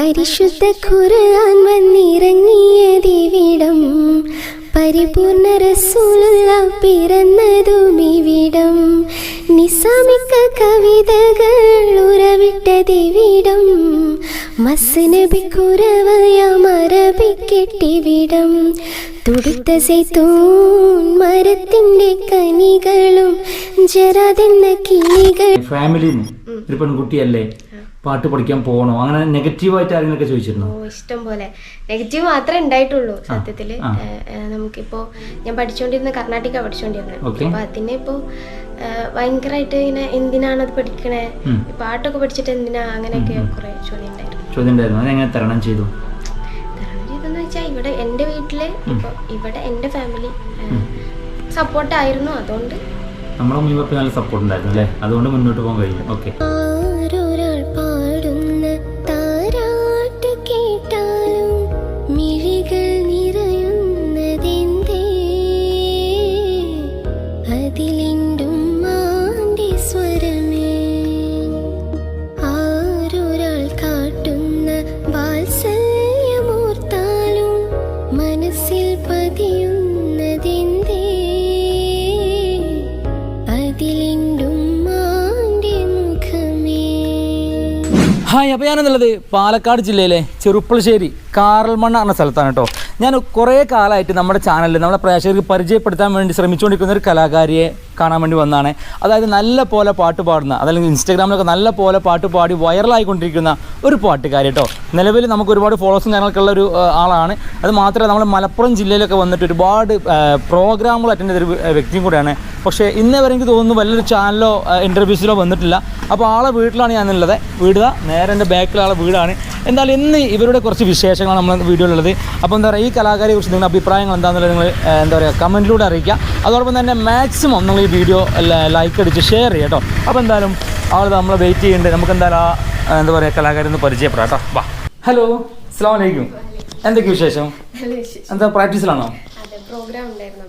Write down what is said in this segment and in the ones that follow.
പരിശുദ്ധ ഖുർആൻ വന്നിറങ്ങിയതിവിടം പരിപൂർണ റസൂലുള്ള പിറന്നതു പിറന്നതുമിവിടം നിസാമിക്ക കവിതകൾ ഉറവിട്ടതിവിടം മസ്നബി കുറവയാം അറബിക്കെട്ടിവിടം തുടുത്ത സൈത്തൂൺ മരത്തിന്റെ കനികളും ജറാതെന്ന കിളികൾ ഫാമിലി ഒരു പെൺകുട്ടിയല്ലേ? പാട്ട് പഠിക്കാൻ പോകണോ? അങ്ങനെ നെഗറ്റീവായിട്ട് ആരെങ്കിലൊക്കെ ചോദിച്ചിരുന്നോ? ഇഷ്ടം പോലെ നെഗറ്റീവ് മാത്രമേ ഉണ്ടായിട്ടുള്ളൂ ഏഹ്, നമുക്കിപ്പോ ഞാൻ പഠിച്ചുകൊണ്ടിരുന്ന കർണാടക പഠിച്ചുകൊണ്ടിരുന്നത്. അപ്പൊ അതിനെ ഇപ്പോ ഭയങ്കരമായിട്ട് ഇങ്ങനെ എന്തിനാണ് അത് പഠിക്കണേ? പാട്ടൊക്കെ പഠിച്ചിട്ട് എന്തിനാ അങ്ങനെയൊക്കെ കുറെ ചോദ്യം ഉണ്ടായിരുന്നു ചോദ്യം ഉണ്ടായിരുന്നു അതെങ്ങനെ തരണം ചെയ്തു? തരണം ചെയ്തെന്ന് വെച്ചാൽ ഇവിടെ എന്റെ വീട്ടിൽ ഇപ്പൊ ഇവിടെ എന്റെ ഫാമിലി സപ്പോർട്ടായിരുന്നു അതുകൊണ്ട് നമ്മുടെ മുമ്പ് നല്ല സപ്പോർട്ട് ഉണ്ടായിരുന്നു അല്ലേ? അതുകൊണ്ട് മുന്നോട്ട് പോകാൻ കഴിഞ്ഞു ഓക്കെ അതിലിണ്ടും ഹായ് അപ്പോൾ ഞാനെന്നുള്ളത് പാലക്കാട് ജില്ലയിലെ ചെറുപ്പളശ്ശേരി കാറൽമണ്ണ എന്ന സ്ഥലത്താണ് കേട്ടോ. ഞാൻ കുറേ കാലമായിട്ട് നമ്മുടെ ചാനലിൽ നമ്മുടെ പ്രേക്ഷകർക്ക് പരിചയപ്പെടുത്താൻ വേണ്ടി ശ്രമിച്ചുകൊണ്ടിരിക്കുന്ന ഒരു കലാകാരിയെ കാണാൻ വേണ്ടി വന്നതാണ് അതായത് നല്ല പോലെ പാട്ട് പാടുന്ന അതല്ലെങ്കിൽ ഇൻസ്റ്റാഗ്രാമിലൊക്കെ നല്ല പോലെ പാട്ട് പാടി വൈറലായിക്കൊണ്ടിരിക്കുന്ന ഒരു പാട്ടുകാരി കേട്ടോ നിലവിൽ നമുക്ക് ഒരുപാട് ഫോളോസും കാര്യങ്ങളൊക്കെ ഉള്ള ഒരു ആളാണ്. അത് മാത്രമല്ല നമ്മൾ മലപ്പുറം ജില്ലയിലൊക്കെ വന്നിട്ട് ഒരുപാട് പ്രോഗ്രാമുകൾ അറ്റൻഡ് ചെയ്തൊരു വ്യ- വ്യക്തിയും കൂടെയാണ്. പക്ഷേ ഇന്നേ വരെ എനിക്ക് തോന്നുന്നു വലിയൊരു ചാനലോ ഇന്റർവ്യൂസിലോ വന്നിട്ടില്ല. അപ്പോൾ ആളെ വീട്ടിലാണ് ഞാനുള്ളത് വീട് വീടുക നേരെ എന്റെ ബാക്കിൽ ആളെ വീടാണ്. എന്തായാലും ഇന്ന് ഇവരുടെ കുറച്ച് വിശേഷങ്ങളാണ് നമ്മൾ വീഡിയോയിലുള്ളത് അപ്പോൾ എന്താ പറയുക ഈ കലാകാരിയെ കുറിച്ച് നിങ്ങളുടെ അഭിപ്രായങ്ങൾ എന്താണെന്നുള്ളത് നിങ്ങൾ എന്താ പറയുക കമന്റിലൂടെ അറിയിക്കുക. അതോടൊപ്പം തന്നെ മാക്സിമം നിങ്ങൾ ഈ വീഡിയോ ലൈക്ക് അടിച്ച് ഷെയർ ചെയ്യാം കേട്ടോ അപ്പോൾ എന്തായാലും ആൾ നമ്മൾ വെയിറ്റ് ചെയ്യുന്നുണ്ട് നമുക്ക് എന്തായാലും ആ എന്താ പറയുക കലാകാരി ഒന്ന് പരിചയപ്പെടാം കേട്ടോ വാ. ഹലോ അസ്സാം വലൈക്കും എന്തൊക്കെ വിശേഷം? എന്താ പ്രാക്ടീസിലാണോ?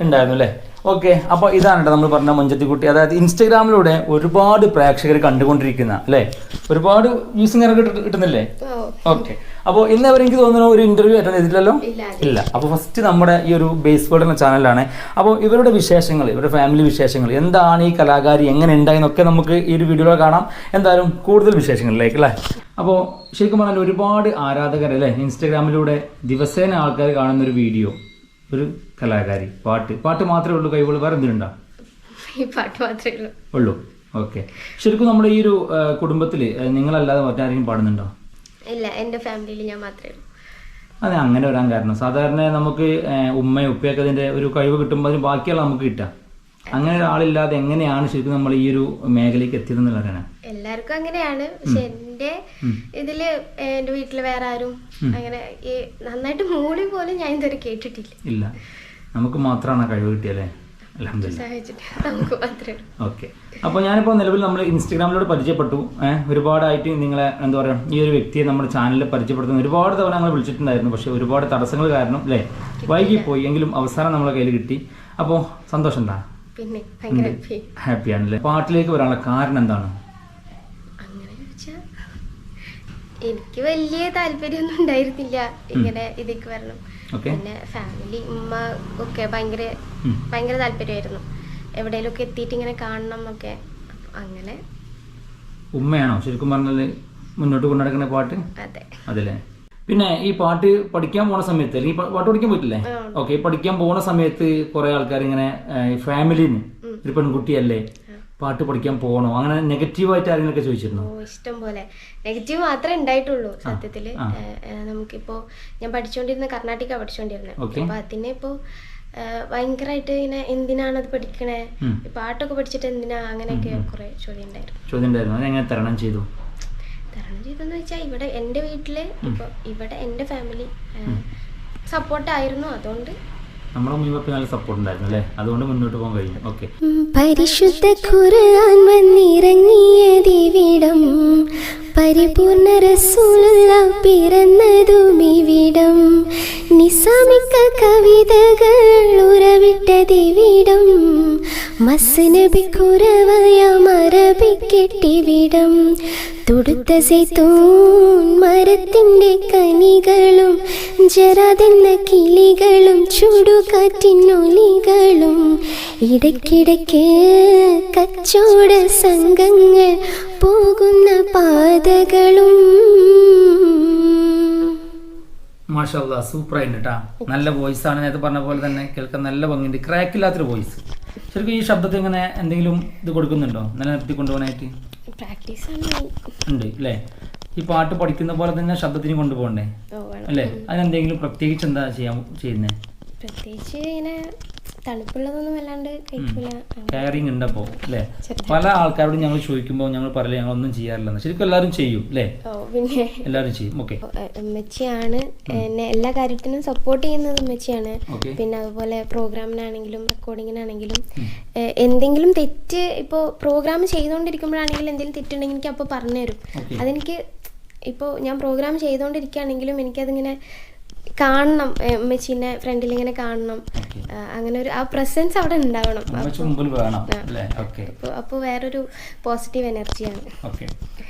ഉണ്ടായിരുന്നു അല്ലേ? ഓക്കെ അപ്പോൾ ഇതാണ് കേട്ടോ നമ്മൾ പറഞ്ഞ മഞ്ചത്തിക്കുട്ടി. അതായത് ഇൻസ്റ്റാഗ്രാമിലൂടെ ഒരുപാട് പ്രേക്ഷകർ കണ്ടുകൊണ്ടിരിക്കുന്ന അല്ലേ? ഒരുപാട് വ്യൂസിങ് കിട്ടുന്നില്ലേ? ഓക്കെ. അപ്പോൾ ഇന്ന് വരെ എനിക്ക് തോന്നുന്നു ഒരു ഇന്റർവ്യൂ അറ്റൻഡ് ചെയ്തിട്ടില്ലല്ലോ? ഇല്ല, ഇല്ല. അപ്പോൾ ഫസ്റ്റ് നമ്മുടെ ഈ ഒരു ബേസ് വേർഡ് എന്ന ചാനലാണ് അപ്പോൾ ഇവരുടെ വിശേഷങ്ങൾ ഇവരുടെ ഫാമിലി വിശേഷങ്ങൾ എന്താണ് ഈ കലാകാരി എങ്ങനെ ഉണ്ടായെന്നൊക്കെ നമുക്ക് ഈ ഒരു വീഡിയോയിൽ കാണാം. എന്തായാലും കൂടുതൽ വിശേഷങ്ങളിലേക്ക് അല്ലേ? അപ്പോൾ ശരിക്കും പറഞ്ഞാൽ ഒരുപാട് ആരാധകർ അല്ലേ? ഇൻസ്റ്റാഗ്രാമിലൂടെ ദിവസേന ആൾക്കാർ കാണുന്ന ഒരു വീഡിയോ ഒരു കലാകാരി പാട്ട്. പാട്ട് മാത്രമേ ഉള്ളൂ കഴിവുള്ളൂ വേറെ എന്തിനുണ്ടോ? ഈ പാട്ട് മാത്രമേ ഉള്ളൂ. ഉള്ളൂ. ഓക്കെ. ശരിക്കും നമ്മുടെ ഈ ഒരു കുടുംബത്തിൽ നിങ്ങളല്ലാതെ മറ്റാരെങ്കിലും പാടുന്നുണ്ടോ? ഇല്ല എന്റെ ഫാമിലിയിൽ ഞാൻ മാത്രമേ ഉള്ളൂ. അതെ അങ്ങനെ വരാൻ കാരണം. സാധാരണ നമുക്ക് ഉമ്മയും ഉപ്പയൊക്കെ അതിന്റെ ഒരു കഴിവ് കിട്ടുമ്പോൾ അതിന് ബാക്കിയുള്ള നമുക്ക് കിട്ടാം. അങ്ങനെ ഒരാളില്ലാതെ എങ്ങനെയാണ് ശരിക്കും നമ്മൾ ഈ ഒരു മേഖലയ്ക്ക് എത്തിയത് എന്നുള്ളതാണ്. എല്ലാവർക്കും അങ്ങനെയാണ്. പക്ഷെ എന്റെ ഇതിൽ എന്റെ വീട്ടിൽ വേറെ ആരും അങ്ങനെ ഈ നന്നായിട്ട് മൂളി പോലും ഞാൻ ഇതുവരെ കേട്ടിട്ടില്ല. ഇല്ല. നമുക്ക് മാത്രമാണ് കഴിവ് കിട്ടിയല്ലേ? ഓക്കെ. അപ്പോൾ ഞാനിപ്പോൾ നിലവിൽ നമ്മൾ ഇൻസ്റ്റാഗ്രാമിലൂടെ പരിചയപ്പെട്ടു. ഒരുപാടായിട്ട് നിങ്ങളെ എന്താ പറയുക ഈ ഒരു വ്യക്തിയെ നമ്മുടെ ചാനലിൽ പരിചയപ്പെടുത്തുന്ന ഒരുപാട് തവണ ഞങ്ങൾ വിളിച്ചിട്ടുണ്ടായിരുന്നു. പക്ഷേ ഒരുപാട് തടസ്സങ്ങൾ കാരണം അല്ലേ? വൈകിപ്പോയി. എങ്കിലും അവസാനം നമ്മളെ കയ്യിൽ കിട്ടി. അപ്പോൾ സന്തോഷം എന്താ? പിന്നെ ഭയങ്കര ഹാപ്പി ഹാപ്പിയാണല്ലേ പാട്ടിലേക്ക് വരാനുള്ള കാരണം എന്താണ്? അങ്ങനെ ചോദിച്ചാ എനിക്ക് വലിയ താല്പര്യമൊന്നും ഉണ്ടായിരുന്നില്ല ഇങ്ങനെ ഇതിലേക്ക് വരണം. പിന്നെ ഫാമിലി ഉമ്മ ഒക്കെ ഭയങ്കര ഉം. ഭയങ്കര താല്പര്യമായിരുന്നു. എവിടെയെങ്കിലുമൊക്കെ എത്തിയിട്ട് ഇങ്ങനെ കാണണം എന്നൊക്കെ. അങ്ങനെ ഉമ്മയാണോ? ശരിക്കും പറഞ്ഞാൽ മുന്നോട്ട് കൊണ്ടുനടക്കുന്ന പാട്ട്? അതെ. അതല്ലേ? പിന്നെ ഈ പാട്ട് പഠിക്കാൻ പോണ സമയത്ത് അല്ലെങ്കിൽ പാട്ട് പഠിക്കാൻ ആ. ഓക്കെ പഠിക്കാൻ പോണ സമയത്ത് കുറെ ആൾക്കാർ ഇങ്ങനെ ഫാമിലിന്ന് ഒരു പെൺകുട്ടിയല്ലേ പാട്ട് പഠിക്കാൻ പോകണോ അങ്ങനെ നെഗറ്റീവായിട്ട് ആരെങ്കിലൊക്കെ ചോദിച്ചിരുന്നു? ഇഷ്ടം പോലെ. നെഗറ്റീവ് മാത്രമേ ഉണ്ടായിട്ടുള്ളൂ സത്യത്തിൽ. നമുക്കിപ്പോ ഞാൻ പഠിച്ചുകൊണ്ടിരുന്ന കർണാടക പഠിച്ചുകൊണ്ടിരുന്നത്. അപ്പൊ അതിനെ ഇപ്പോ ഭയങ്കരമായിട്ട് ഇങ്ങനെ എന്തിനാണ് അത് പഠിക്കണേ? പാട്ടൊക്കെ പഠിച്ചിട്ട് എന്തിനാ അങ്ങനെയൊക്കെ കുറെ ചോദ്യം ഉണ്ടായിരുന്നു ചോദ്യം ഉണ്ടായിരുന്നു അതെങ്ങനെ തരണം ചെയ്തു? തരണം ചെയ്തെന്ന് വെച്ചാൽ ഇവിടെ എന്റെ വീട്ടിൽ ഇപ്പൊ ഇവിടെ എന്റെ ഫാമിലി സപ്പോർട്ടായിരുന്നു അതുകൊണ്ട് നമ്മുടെ മുൻപ് നല്ല സപ്പോർട്ട് ഉണ്ടായിരുന്നു അല്ലേ? അതുകൊണ്ട് മുന്നോട്ട് പോകാൻ കഴിഞ്ഞു. ഓക്കെ പരിശുദ്ധ ഖുർആൻ വന്നിറങ്ങിയതിവിടം പരിപൂർണ റസൂലുള്ള പിറന്നതുമിവിടം നിസാമിക്ക കവിതകൾ ഉറവിട്ടതിവിടം മസ്നബി കുറവയമറബിക്കെട്ടിവിടം തൊടുത്ത സൈത്തൂൺ മരത്തിന്റെ കനികളും ജറാതെന്ന കിളികളും ചുടുകാറ്റിനൊലികളും. ഇടയ്ക്കിടയ്ക്ക് കച്ചോട സംഘങ്ങൾ പോകുന്ന പാതകളും. മാഷാ കേട്ടാ നല്ല വോയിസ് ആണ് നേരത്തെ പറഞ്ഞ പോലെ തന്നെ. കേൾക്കാൻ നല്ല ഭംഗിയുണ്ട്. ക്രാക്ക് ഇല്ലാത്തൊരു വോയിസ്. ശരിക്കും ഈ ശബ്ദത്തിൽ ഇങ്ങനെ എന്തെങ്കിലും ഇത് കൊടുക്കുന്നുണ്ടോ? നിലനിർത്തി കൊണ്ടുപോകാനായിട്ട്? പ്രാക്ടീസ് ഉണ്ട് അല്ലേ ഈ പാട്ട് പഠിക്കുന്ന പോലെ തന്നെ ശബ്ദത്തിന് കൊണ്ടുപോകണ്ടേ. അല്ലേ? അതിനെന്തെങ്കിലും പ്രത്യേകിച്ച് എന്താ ചെയ്യാൻ ചെയ്യുന്നേ? പ്രത്യേകിച്ച് ഇങ്ങനെ തണുപ്പുള്ളതൊന്നും വല്ലാണ്ട് കഴിക്കില്ല കെയറിങ് ഉണ്ട് അപ്പോൾ അല്ലേ? പല ആൾക്കാരോടും ഞങ്ങൾ ചോദിക്കുമ്പോൾ ഞങ്ങൾ പറയില്ല ഞങ്ങൾ ഒന്നും ചെയ്യാറില്ലെന്ന് ശരിക്കും എല്ലാവരും ചെയ്യും അല്ലേ? പിന്നെ എല്ലാവരും ചെയ്യും ഓക്കെ. ഉമ്മച്ചിയാണ് എന്നെ എല്ലാ കാര്യത്തിനും സപ്പോർട്ട് ചെയ്യുന്നത് ഉമ്മച്ചിയാണ്. പിന്നെ അതുപോലെ പ്രോഗ്രാമിനാണെങ്കിലും റെക്കോർഡിങ്ങിനാണെങ്കിലും എന്തെങ്കിലും തെറ്റ് ഇപ്പോൾ പ്രോഗ്രാം ചെയ്തുകൊണ്ടിരിക്കുമ്പോഴാണെങ്കിലും എന്തെങ്കിലും തെറ്റുണ്ടെങ്കിൽ എനിക്ക് അപ്പോൾ പറഞ്ഞു തരും അതെനിക്ക് ഇപ്പോൾ ഞാൻ പ്രോഗ്രാം ചെയ്തുകൊണ്ടിരിക്കുകയാണെങ്കിലും എനിക്കതിങ്ങനെ കാണണം. അമ്മച്ചീനെ ഫ്രണ്ടിൽ ഇങ്ങനെ കാണണം. അങ്ങനെ ഒരു ആ പ്രസൻസ് അവിടെ ഉണ്ടാവണം. അപ്പൊ വേറൊരു പോസിറ്റീവ് എനർജിയാണ്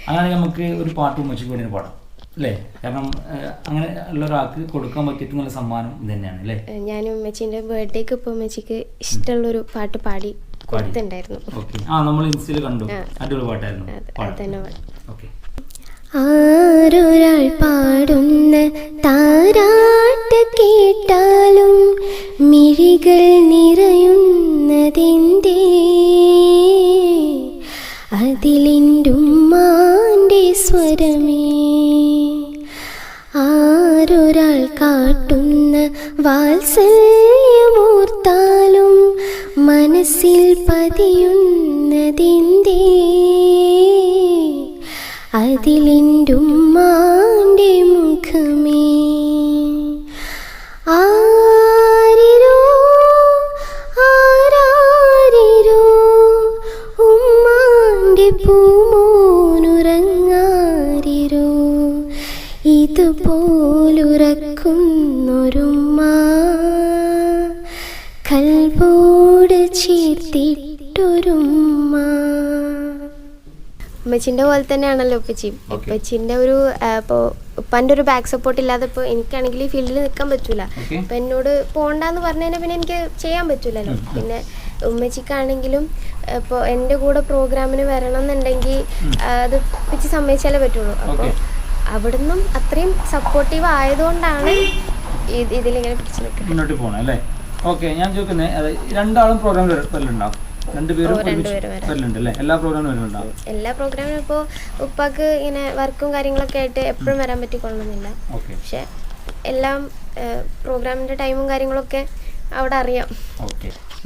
അങ്ങനെ നമുക്ക് ഒരു പാട്ട് ഉമ്മച്ചിക്ക് വേണ്ടി പാടാം അല്ലേ? കാരണം അങ്ങനെ ഉള്ള ഒരാൾക്ക് കൊടുക്കാൻ പറ്റിയ നല്ല സമ്മാനം തന്നെയാണ് അല്ലേ? ഞാൻ ഉമ്മച്ചിന്റെ ബർത്ത്ഡേക്ക് ഇപ്പൊ ഉമ്മച്ചിക്ക് ഇഷ്ടമുള്ളൊരു പാട്ട് പാടി കൊടുത്തിട്ടുണ്ടായിരുന്നു. ആ നമ്മൾ ഇൻസ്റ്റയിൽ കണ്ടു. അടിപൊളി പാട്ടായിരുന്നു. ഓക്കെ ആരൊരാൾ പാടുന്ന താരാട്ട് കേട്ടാലും മിഴികൾ നിറയുന്നതിന്റെ അതിലിന്റെ സ്വരമേ? ആരൊരാൾ കാട്ടുന്ന വാത്സല്യമോർത്താലും മനസ്സിൽ പതിയുന്നതെന്തേ പൂമോനുറങ്ങാരിരോ ഇതുപോലുറക്കുന്നൊരുമ്മ കൽവോട് ചേർത്തിട്ടൊരുമ്മ ഉമ്മച്ചിന്റെ പോലെ തന്നെയാണല്ലോ ഉപ്പച്ചി. ഉപ്പച്ചിന്റെ ഒരു ഇപ്പോൾ ഉപ്പാന്റെ ഒരു ബാക്ക് സപ്പോർട്ട് ഇല്ലാതെ ഇപ്പോൾ എനിക്കാണെങ്കിൽ ഈ ഫീൽഡിൽ നിൽക്കാൻ പറ്റൂല. അപ്പം എന്നോട് പോണ്ടെന്ന് പറഞ്ഞു കഴിഞ്ഞാൽ പിന്നെ എനിക്ക് ചെയ്യാൻ പറ്റൂലല്ലോ. പിന്നെ ഉമ്മച്ചിക്കാണെങ്കിലും ഇപ്പോൾ എന്റെ കൂടെ പ്രോഗ്രാമിന് വരണം എന്നുണ്ടെങ്കിൽ അത് പിച്ച് സമ്മതിച്ചാലേ പറ്റുള്ളൂ. അപ്പോൾ. അവിടുന്നും അത്രയും സപ്പോർട്ടീവ് ആയതുകൊണ്ടാണ് ഇത് ഇതിലിങ്ങനെ പിടിച്ചു നിൽക്കുന്നത്. മുന്നോട്ട് പോകണം അല്ലേ? ഓക്കെ ഞാൻ ചോദിക്കുന്നത് രണ്ടാളും പ്രോഗ്രാം വരലുണ്ടാവും. എല്ലാ പ്രോഗ്രാമിനും ഇപ്പോ ഉപ്പാക്ക് ഇങ്ങനെ വർക്കും കാര്യങ്ങളൊക്കെ ആയിട്ട് എപ്പോഴും വരാൻ പറ്റിക്കൊള്ളുന്നില്ല പക്ഷെ എല്ലാം പ്രോഗ്രാമിന്റെ ടൈമും കാര്യങ്ങളൊക്കെ അവിടെ അറിയാം.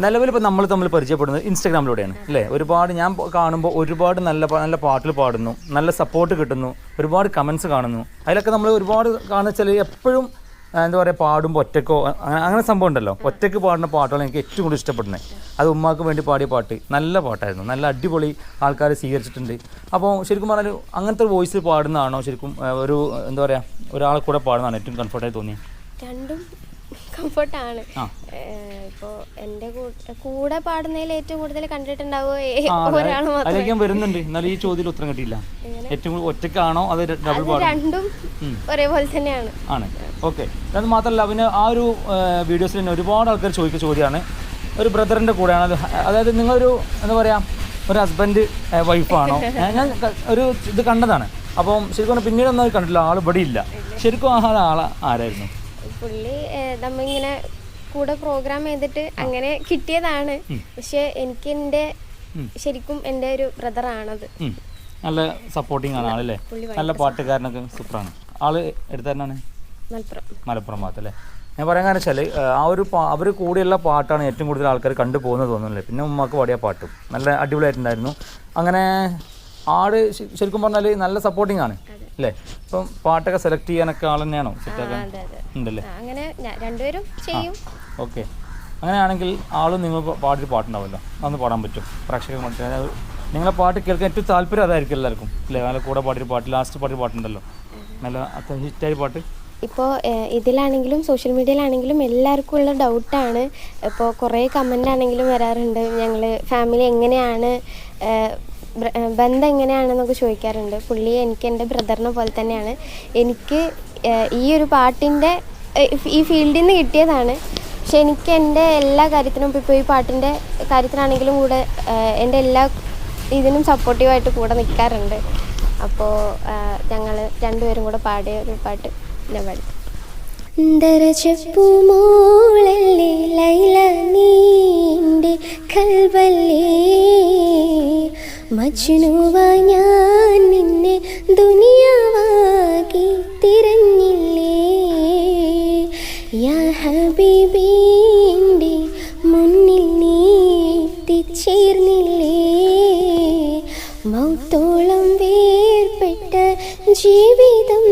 നിലവിൽ ഇപ്പോൾ നമ്മൾ തമ്മിൽ പരിചയപ്പെടുന്നത് ഇൻസ്റ്റാഗ്രാമിലൂടെയാണ് അല്ലേ? ഒരുപാട് ഞാൻ കാണുമ്പോൾ ഒരുപാട് നല്ല നല്ല പാട്ടിൽ പാടുന്നു നല്ല സപ്പോർട്ട് കിട്ടുന്നു ഒരുപാട് കമൻസ് കാണുന്നു. അതിലൊക്കെ നമ്മൾ ഒരുപാട് കാണുന്ന ചില എപ്പോഴും എന്താ പറയുക പാടുമ്പോൾ ഒറ്റക്കോ അങ്ങനെ സംഭവം ഉണ്ടല്ലോ. ഒറ്റയ്ക്ക് പാടുന്ന പാട്ടുകൾ എനിക്ക് ഏറ്റവും കൂടുതൽ ഇഷ്ടപ്പെടുന്നത്. അത് ഉമ്മാക്ക് വേണ്ടി പാടിയ പാട്ട് നല്ല പാട്ടായിരുന്നു. നല്ല അടിപൊളി ആൾക്കാർ സ്വീകരിച്ചിട്ടുണ്ട്. അപ്പോൾ ശരിക്കും പറഞ്ഞാൽ അങ്ങനത്തെ ഒരു വോയിസിൽ പാടുന്നതാണോ ശരിക്കും ഒരു എന്താ പറയുക ഒരാളെ കൂടെ പാടുന്നതാണ് ഏറ്റവും കംഫർട്ടായി തോന്നിയത് രണ്ടും കംഫർട്ടാണ് ഇപ്പോ ഇപ്പോൾ എന്റെ കൂടെ പാടുന്നതിൽ ഏറ്റവും കൂടുതൽ കണ്ടിട്ടുണ്ടാവുക ഒരാൾ മാത്രം. വരുന്നുണ്ട്. എന്നാലും ഈ ചോദ്യത്തിൽ ഉത്തരം കിട്ടിയില്ല. ഏറ്റവും കൂടുതൽ ഒറ്റക്കാണോ അത് ഡബിൾ രണ്ടും ഒരേപോലെ തന്നെയാണ്. ആണ്. ഓക്കെ. അത് മാത്രമല്ല പിന്നെ ആ ഒരു വീഡിയോസിൽ തന്നെ ഒരുപാട് ആൾക്കാർ ചോദിക്കുന്ന ചോദ്യമാണ്. ഒരു ബ്രദറിന്റെ കൂടെയാണ്. അത് അതായത് നിങ്ങളൊരു എന്താ പറയുക ഒരു ഹസ്ബൻഡ് വൈഫാണോ ഞാൻ ഒരു ഇത് കണ്ടതാണ്. അപ്പം ശരിക്കും പിന്നീട് ഒന്നും കണ്ടില്ല ആൾ ഇവിടെ ഇല്ല. ശരിക്കും ആ ആൾ ആരായിരുന്നു? പുള്ളി നമ്മിങ്ങനെ കൂടെ പ്രോഗ്രാം ചെയ്തിട്ട് അങ്ങനെ കിട്ടിയതാണ്. പക്ഷെ എനിക്ക് എന്റെ ശരിക്കും എന്റെ ഒരു ബ്രദറാണത്. നല്ല സപ്പോർട്ടിങ് ആണ് ആളല്ലേ? നല്ല പാട്ടുകാരനൊക്കെ സൂപ്പറാണ്. ആൾ എടുത്തന്നാണ്? മലപ്പുറം. മലപ്പുറം ഭാഗത്ത് അല്ലേ ഞാൻ പറയാൻ കാരണം വെച്ചാൽ ആ ഒരു അവർ കൂടെയുള്ള പാട്ടാണ് ഏറ്റവും കൂടുതൽ ആൾക്കാർ കണ്ടു പോകുന്നത് തോന്നുന്നില്ലേ? പിന്നെ ഉമ്മക്ക് പാടിയ പാട്ടും. നല്ല അടിപൊളിയായിട്ടുണ്ടായിരുന്നു. അങ്ങനെ ആട് ശരിക്കും പറഞ്ഞാൽ നല്ല സപ്പോർട്ടിംഗ് ആണ്. അല്ലേ? ഇപ്പം പാട്ടൊക്കെ സെലക്ട് ചെയ്യാനൊക്കെ ആൾ തന്നെയാണോ സെറ്റാക്കാൻ അതെ അതെ. ഉണ്ടല്ലേ? അങ്ങനെ രണ്ടുപേരും ചെയ്യും. ഓക്കെ അങ്ങനെയാണെങ്കിൽ ആളും നിങ്ങൾ പാടിയൊരു പാട്ടുണ്ടാവുമല്ലോ. അന്ന് പാടാൻ പറ്റും. പ്രേക്ഷകർ നിങ്ങളെ പാട്ട് കേൾക്കാൻ ഏറ്റവും താല്പര്യം അതായിരിക്കും എല്ലാവർക്കും. അല്ലേ? നല്ല കൂടെ പാടിയൊരു പാട്ട് ലാസ്റ്റ് പാട്ടിൽ പാട്ടുണ്ടല്ലോ. നല്ല അത്ര ഹിറ്റായ പാട്ട്. ഇപ്പോൾ ഇതിലാണെങ്കിലും സോഷ്യൽ മീഡിയയിലാണെങ്കിലും എല്ലാവർക്കും ഉള്ള ഡൗട്ടാണ് ഇപ്പോൾ കുറേ കമന്റ് ആണെങ്കിലും വരാറുണ്ട്. ഞങ്ങൾ ഫാമിലി എങ്ങനെയാണ് ബന്ധം എങ്ങനെയാണെന്നൊക്കെ ചോദിക്കാറുണ്ട്. പുള്ളി എനിക്ക് എന്റെ ബ്രദറിനെ പോലെ തന്നെയാണ്. എനിക്ക് ഈ ഒരു പാട്ടിന്റെ ഈ ഫീൽഡിൽ നിന്ന് കിട്ടിയതാണ്. പക്ഷെ എനിക്ക് എന്റെ എല്ലാ കാര്യത്തിനും ഇപ്പോൾ ഈ പാട്ടിന്റെ കാര്യത്തിനാണെങ്കിലും കൂടെ എന്റെ എല്ലാ ഇതിനും സപ്പോർട്ടീവായിട്ട് കൂടെ നിൽക്കാറുണ്ട് അപ്പോൾ ഞങ്ങൾ രണ്ടുപേരും കൂടെ പാടിയ ഒരു പാട്ട് ഞാൻ പാടി. ലൈല നീന്റെ കൽവല്ലേ? മജ്നുവ ഞാൻ നിന്നെ ദുനിയാവാകി തിരഞ്ഞില്ലേ? യാ ഹബീബിന്റെ മുന്നിൽ നീ എത്തിച്ചേർന്നില്ലേ? മൗത്തോളം വേർപ്പെട്ട ജീവിതം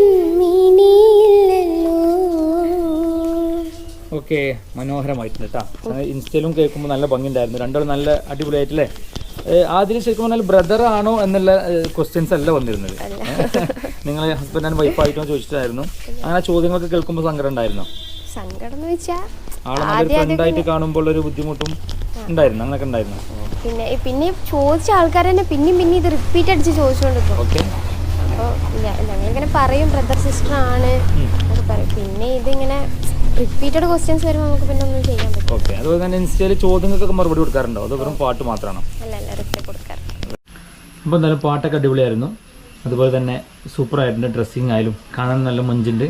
മനോഹരമായിട്ടുണ്ട് കേട്ടോ ഇൻസ്റ്റയിലും കേൾക്കുമ്പോൾ നല്ല ഭംഗിയുണ്ടായിരുന്നു. രണ്ടാളും നല്ല അടിപൊളിയായിട്ടല്ലേ? ആദ്യം ശരിക്കും പറഞ്ഞാൽ ബ്രദർ ആണോ എന്നുള്ള ക്വസ്റ്റ്യൻസ് അല്ല വന്നിരുന്നത്. നിങ്ങൾ ഹസ്ബൻഡ് ആൻഡ് വൈഫ് ആയിട്ടോ ചോദിച്ചിട്ടായിരുന്നു. അങ്ങനെ ചോദ്യങ്ങളൊക്കെ കേൾക്കുമ്പോൾ സങ്കടം ഉണ്ടായിരുന്നോ? സങ്കടം ഫ്രണ്ടായിട്ട് കാണുമ്പോൾ ഒരു ബുദ്ധിമുട്ടും ഉണ്ടായിരുന്നു. അങ്ങനെയൊക്കെ ഉണ്ടായിരുന്നു. പിന്നെ പിന്നെ ചോദിച്ച ആൾക്കാർ തന്നെ പിന്നെയും പിന്നെ ഇത് റിപ്പീറ്റ് അടിച്ച് ചോദിച്ചുകൊണ്ടിരിക്കും അപ്പോൾ ഞങ്ങളിങ്ങനെ പറയും ബ്രദർ സിസ്റ്റർ ആണ്. പറയും. പിന്നെ ഇതിങ്ങനെ റിപ്പീറ്റഡ് ക്വസ്റ്റ്യൻസ് വരുമ്പോൾ നമുക്ക് പിന്നെ ഒന്നും ചെയ്യാൻ പറ്റില്ല. ഓക്കെ അതുപോലെ തന്നെ ഇൻസ്റ്റയിൽ ചോദ്യങ്ങൾക്കൊക്കെ മറുപടി കൊടുക്കാറുണ്ടോ? അത് വെറും പാട്ട് മാത്രമാണോ അല്ല അല്ല റിപ്ലൈ കൊടുക്കാറ്. അപ്പോൾ എന്തായാലും പാട്ടൊക്കെ അടിപൊളിയായിരുന്നു. അതുപോലെ തന്നെ സൂപ്പർ ആയിട്ടുണ്ട് ഡ്രസ്സിങ് ആയാലും. കാണാൻ നല്ല മൊഞ്ചുണ്ട്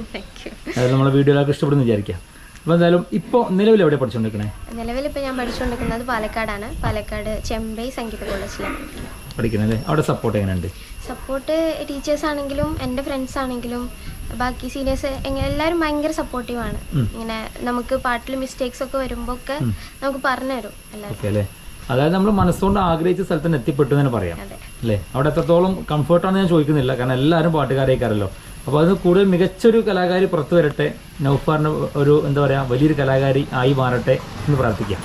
അതായത് നമ്മളെ വീഡിയോയിലൊക്കെ ഇഷ്ടപ്പെടുന്നു വിചാരിക്കാം അപ്പോൾ എന്തായാലും ഇപ്പോൾ നിലവിൽ എവിടെ പഠിച്ചുകൊണ്ടിരിക്കണേ നിലവിൽ ഇപ്പോൾ ഞാൻ പഠിച്ചുകൊണ്ടിരിക്കുന്നത് പാലക്കാടാണ്. പാലക്കാട് ചെമ്പൈ സംഗീത കോളേജിലാണ് പഠിക്കണല്ലേ? അവിടെ സപ്പോർട്ട് എങ്ങനെയുണ്ട്? സപ്പോർട്ട് ടീച്ചേഴ്സ് ആണെങ്കിലും എന്റെ ഫ്രണ്ട്സ് ആണെങ്കിലും ബാക്കി സീനിയേഴ്സ് എല്ലാവരും ഭയങ്കര സപ്പോർട്ടീവാണ് ഇങ്ങനെ നമുക്ക് പാട്ടിൽ മിസ്റ്റേക്സ് ഒക്കെ വരുമ്പോ ഒക്കെ നമുക്ക് പറഞ്ഞു തരും എല്ലാവരും അതായത് നമ്മൾ മനസ്സുകൊണ്ട് ആഗ്രഹിച്ച സ്ഥലത്ത് തന്നെ എത്തിപ്പെട്ടു തന്നെ പറയാം. അല്ലേ? അവിടെ എത്രത്തോളം കംഫർട്ടാണ് ഞാൻ ചോദിക്കുന്നില്ല. കാരണം എല്ലാവരും പാട്ടുകാരേക്കാരല്ലോ. അപ്പോൾ അത് കൂടുതൽ മികച്ചൊരു കലാകാരി പുറത്തു വരട്ടെ. നൗഫാറിന് ഒരു എന്താ പറയാ വലിയൊരു കലാകാരി ആയി മാറട്ടെ എന്ന് പ്രാർത്ഥിക്കാം.